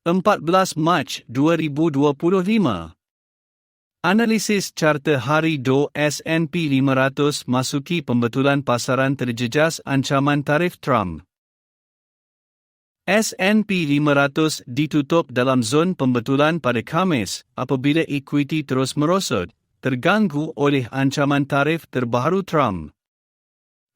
14 Mac 2025 Analisis Carta Hari Do S&P 500 masuki pembetulan pasaran terjejas ancaman tarif Trump. S&P 500 ditutup dalam zon pembetulan pada Khamis apabila ekuiti terus merosot, terganggu oleh ancaman tarif terbaru Trump.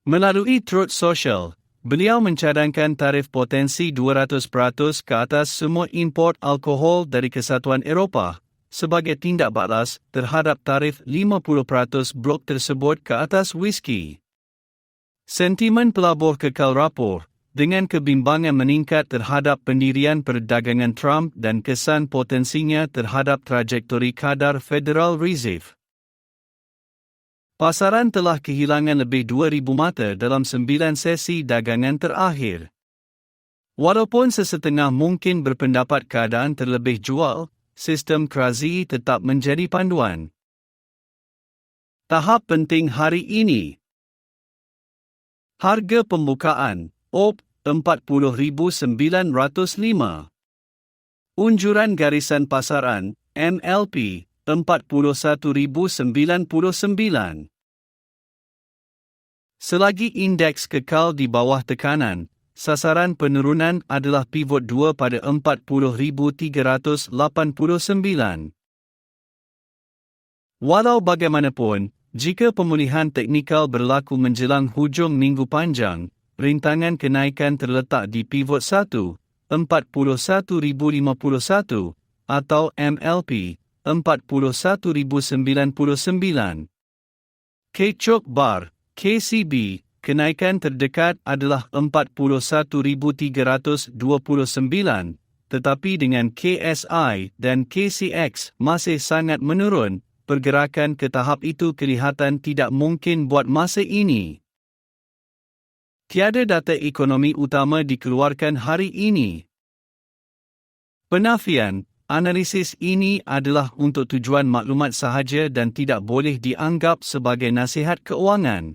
Melalui Truth Social, beliau mencadangkan tarif potensi 200% ke atas semua import alkohol dari Kesatuan Eropah sebagai tindak balas terhadap tarif 50% blok tersebut ke atas whisky. Sentimen pelabur kekal rapor dengan kebimbangan meningkat terhadap pendirian perdagangan Trump dan kesan potensinya terhadap trajektori kadar Federal Reserve. Pasaran telah kehilangan lebih 2,000 mata dalam sembilan sesi dagangan terakhir. Walaupun sesetengah mungkin berpendapat keadaan terlebih jual, sistem krazi tetap menjadi panduan. Tahap penting hari ini. Harga pembukaan OP 40905. Unjuran garisan pasaran MLP 41099. Selagi indeks kekal di bawah tekanan, sasaran penurunan adalah pivot 2 pada 40,389. Walau bagaimanapun, jika pemulihan teknikal berlaku menjelang hujung minggu panjang, rintangan kenaikan terletak di pivot 1, 41,051 atau MLP 41,099. Kecok Bar, KCB, kenaikan terdekat adalah 41,329 tetapi dengan KSI dan KCX masih sangat menurun, pergerakan ke tahap itu kelihatan tidak mungkin buat masa ini. Tiada data ekonomi utama dikeluarkan hari ini. Penafian, analisis ini adalah untuk tujuan maklumat sahaja dan tidak boleh dianggap sebagai nasihat keuangan.